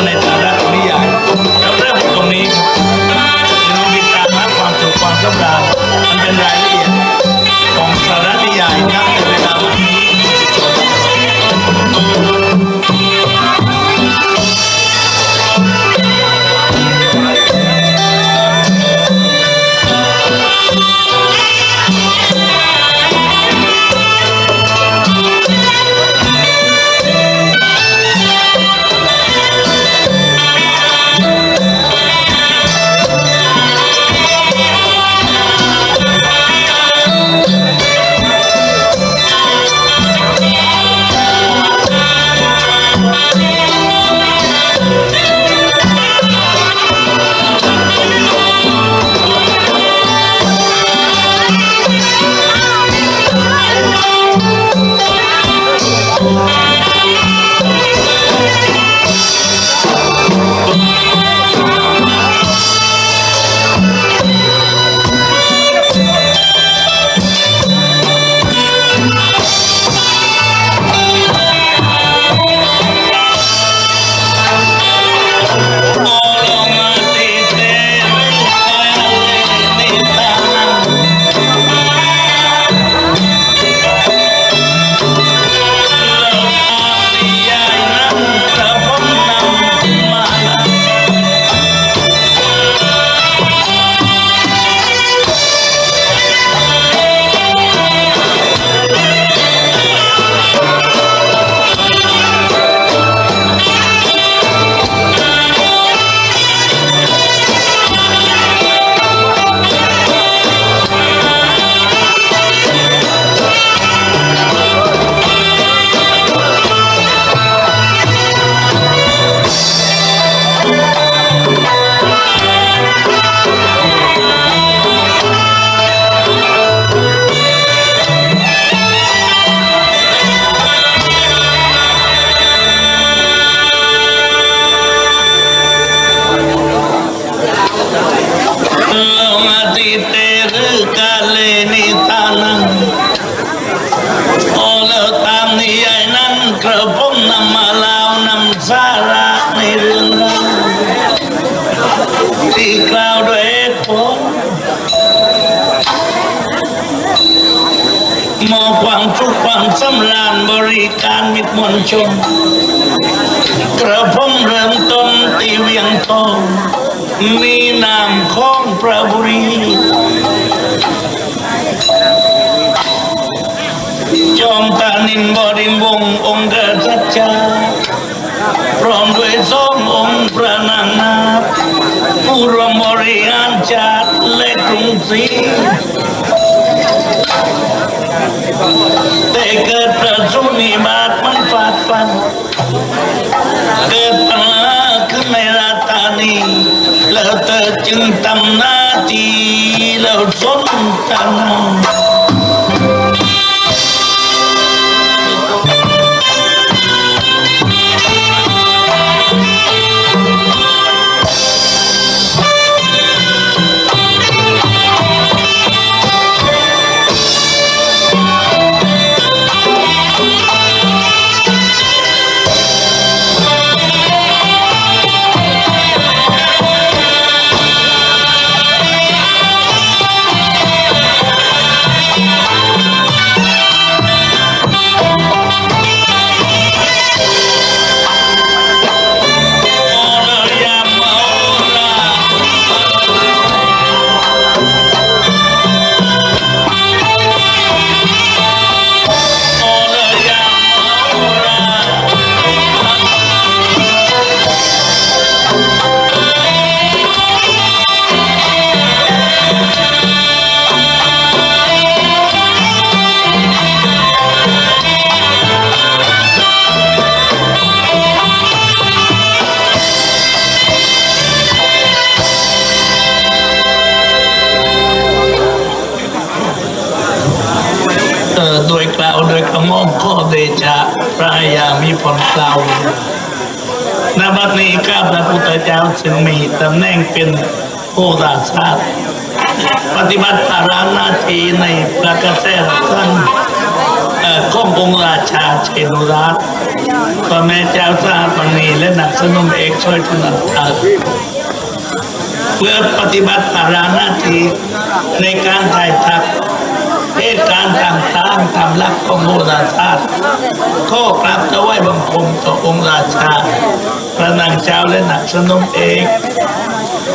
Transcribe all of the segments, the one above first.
donde บริการมิตรมวลชน กระผมเริ่มต้นตีเวียงทองมีนามของพระบุรีจอมตานินบดิวงองค์กษัตริย์พร้อมด้วยสององค์พระนางนาผู้รมบริหารจัติและกรุงศรี Ikat prajuni mat manfaat pan. Kepanak meratani, laut cintam nati, laut sultanam. เกล่าวณบัดนี้ข้าพระพุทธเจ้าจึงมีตำแหน่งเป็นผู้ราชาปฏิบัติภารหน้าที่ในพระกระแสสั้นเอ่ององราชาเชนุรัตพระแม่เจ้าสาปณีและนักสนุนเอกช่วยถนัดทางเพื่อปฏิบัติภารหน้าที่ในการถ่ายทัก เหตุการณ์ต่างๆตามหลักของโหราศาสตร์ข้อกราบถวายบังคมต่อองค์ราชาพระนางเจ้าและนักสนมเอก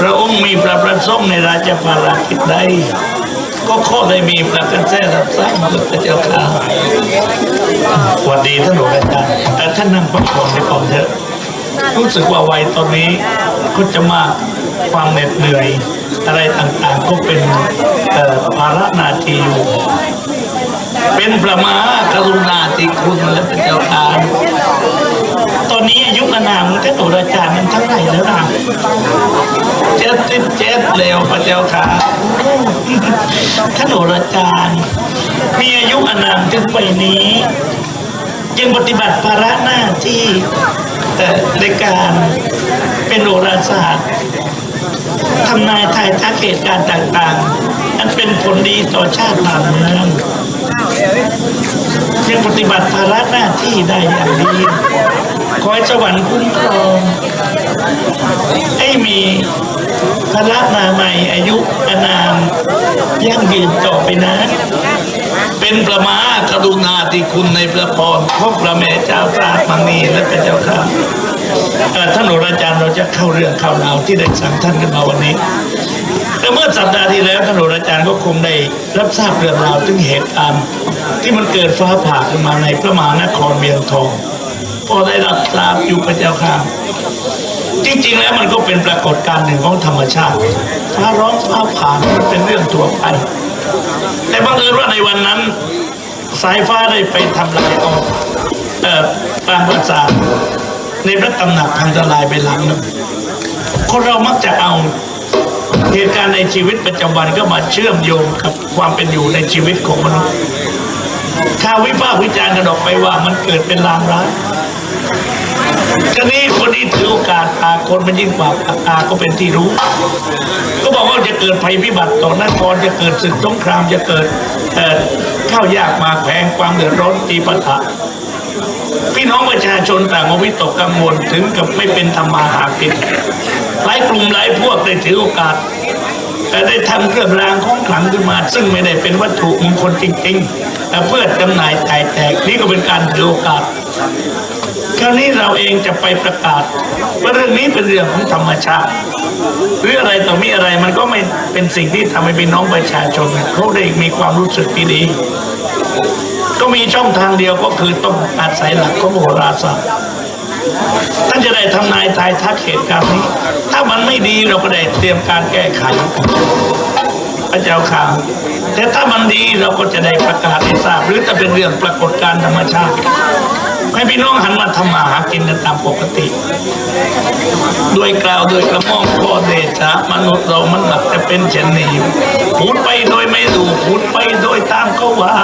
พระองค์มีพระประสงค์ในราชภารกิจใดก็ข้อได้มีประกันแท้รับทราบมาพระเจ้าค่ะสวัสดีท่านหลวงอาจารย์ท่านนั่งพักผ่อนไปก่อนเถอะรู้สึกว่าวัยตอนนี้ก็จะมากความเหน็ดเหนื่อย อะไรต่างๆก็เป็นภาระหนาทีอยู่เป็นประมากรุณาธิคุณและเป็นเจ้าทานตอนนี้อายุอนามท่านโอราจารย์มันเท่าไหร่แล้วนะเจ็ดสิบเจ็ดแล้วพระเจ้าค่ะท่านโอราจารย์ มีอายุอนามถึงไปนี้จึงปฏิบัติภาระหน้าที่เอ่ในการเป็นโหราศาสตร์ ทำนายทายทักเหตุการณ์ต่างๆ อันเป็นผลดีต่อชาติบ้านเมืองยังปฏิบัติภาระหน้าที่ได้อย่างดีขอให้สวรรค์คุ้มครองให้มีพระนามัยอายุอานามยั่งยืนต่อไปนะ เป็นประมากรุณาธิคุณในพระพรของพระแม่เจ้าตรามังนีและพระเจ้าค่ะ ท่านโหราจารย์เราจะเข้าเรื่องเข้าราวที่ได้สั่งท่านกันมาวันนี้แต่เมื่อสัปดาห์ที่แล้วท่านโหราจารย์ก็คงได้รับทราบเรื่องราวถึงเหตุการณ์ที่มันเกิดฟ้าผ่าขึ้นมาในพระมหานครเมียงทองพอได้รับทราบอยู่พระเจ้าค่ะจริง ๆ แล้วมันก็เป็นปรากฏการณ์หนึ่งของธรรมชาติฟ้าร้องฟ้าผ่ามันเป็นเรื่องทั่วไปแต่บังเอิญว่าในวันนั้น สายฟ้าได้ไปทำลายออกเอ่อตามประสาท ในพระตำหนักพังทลายไปหลังหนึงคนเรามักจะเอาเหตุการณ์ในชีวิตประจำวันก็มาเชื่อมโยงกับความเป็นอยู่ในชีวิตของมนุษย์ข่าววิพากษ์วิจารณ์กันออกไปว่ามันเกิดเป็นลางร้ายทีนี้คนที่ถือโอกาสตาคนมันยิ่งกว่าปากตาก็เป็นที่รู้ ก็บอกว่าจะเกิดภัยพิบัติต่อนครจะเกิดศึกสงครามจะเกิดเข้าวยากมาแพงความเดือดร้อนตีปะทะ พี่น้องประชาชนต่างก็วิตกกังวลถึงกับไม่เป็นธรรมาหากินหลายกลุ่มหลายพวกได้ถือโอกาสแต่ได้ทำเครื่องรางของขลังขึ้นมา ซึ่งไม่ได้เป็นวัตถุมงคลจริงๆแต่เพื่อจำหน่ายจ่ายแจกนี่ก็เป็นการถือโอกาสคราวนี้เราเองจะไปประกาศว่าเรื่องนี้เป็นเรื่องของธรรมชาติหรืออะไรต่อมีอะไรมันก็ไม่เป็นสิ่งที่ทำให้พี่น้องประชาชนเขาได้มีความรู้สึกดีดี ก็มีช่องทางเดียวก็คือต้องอาศัยหลักของโหราศาสตร์ท่านจะได้ทำนายทายทักเหตุการณ์นี้ ถ้ามันไม่ดีเราก็ได้เตรียมการแก้ไขพระเจ้าข่าวแต่ถ้ามันดีเราก็จะได้ประกาศให้ทราบหรือจะเป็นเรื่องปรากฏการธรรมชาติให้พี่น้องหันมาทำมาหากินกันตามปกติ ด้วยกล่าวด้วยกระม่อมพ่อเดชะมนุษย์เรามันหลักจะเป็นเช่นนี้พูดไปโดยไม่รู้พูดไปโดยตามเขาว่า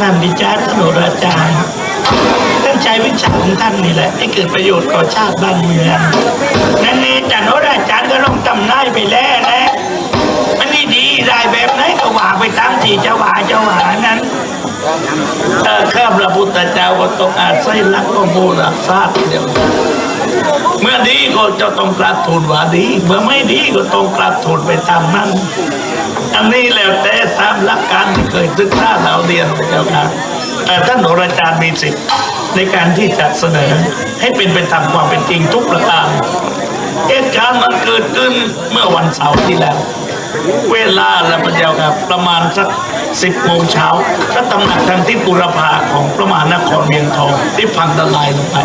นั่นดิจ้าท่านโหราจารย์ท่านใช้วิชาของท่านนี่แหละให้เกิดประโยชน์ต่อชาติบ้านเมืองนั่นนี่จันโหราจารย์ก็ต้องทำนายไปแล้วนะมันนี่ดีได้แบบไหนก็ว่าไปตามที่เจ้าว่าเจ้าว่านั้นเออข้าพระพุทธเจ้าก็ต้องอาศัยหลักของโบราณศาสตร์เดียวเมื่อดีก็จะต้องกราบทูลว่าดี เมื่อไม่ดีก็ต้องกราบทูลไปตามนั้น อันนี้แล้วแต่ตามหลักการที่เคยศึกษาเราเรียนพระเจ้าค่ะแต่ท่านโหราจารย์มีสิทธิ์ในการที่จะเสนอให้เป็นไปตามความเป็นจริงทุกประการเหตุการณ์มันเกิดขึ้นเมื่อวันเสาร์ที่แล้ว เวลาและพระเจ้าครับประมาณสักสิบโมงเช้าพระตำหนักทางทิศบุรพาของพระมหานครเวียงทองได้พังทลายลงไป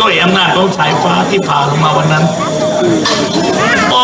ด้วยอำนาจของสายฟ้าที่ผ่าลงมาวันนั้นโอ้